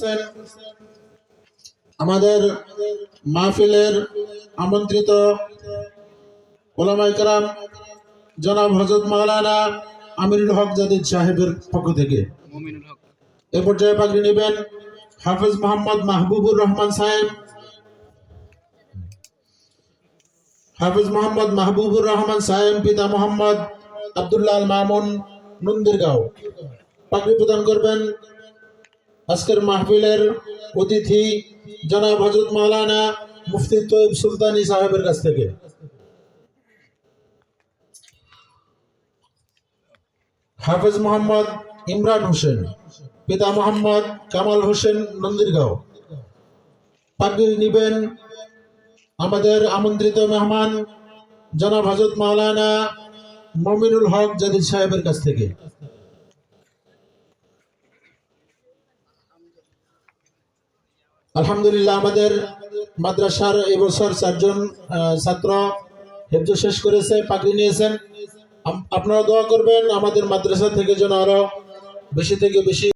করছেন আমাদের মাহফিলের আমন্ত্রিত ওলামাই কালাম জনাব হজরত মাওলানা আমিরুল হক জাদিদ সাহেবের পক্ষ থেকে। এ পর্যায়ে পাগড়ি নেবেন হাফিজ মোহাম্মদ মাহবুবুর রহমান সাহেব। হাফিজ মোহাম্মদ মাহবুবুর রহমান সাহেব পিতা মোহাম্মদ আবদুল্লাহ মামুন নন্দিরগাঁও। পাগড়ি প্রদান করবেন আজকের মাহফিলের অতিথি জনাব হজরত মাওলানা মুফতি তৈব সুলতানি সাহেবের কাছ থেকে। হাফেজ মোহাম্মদ ইমরান হোসেন, পিতা মোহাম্মদ কামাল হোসেন নন্দিরগাঁও। পাগড়ি নিবেন আমাদের আমন্ত্রিত মেহমান জনাব হজরত মাওলানা মমিনুল হক জাদিদ সাহেবের কাছ থেকে। আলহামদুলিল্লাহ, আমাদের মাদ্রাসার এবছর চারজন ছাত্র হেফজ শেষ করেছে পাকড়ি নিয়েছেন। আপনারা দোয়া করবেন, আমাদের মাদ্রাসা থেকে যেন আরও বেশি থেকে বেশি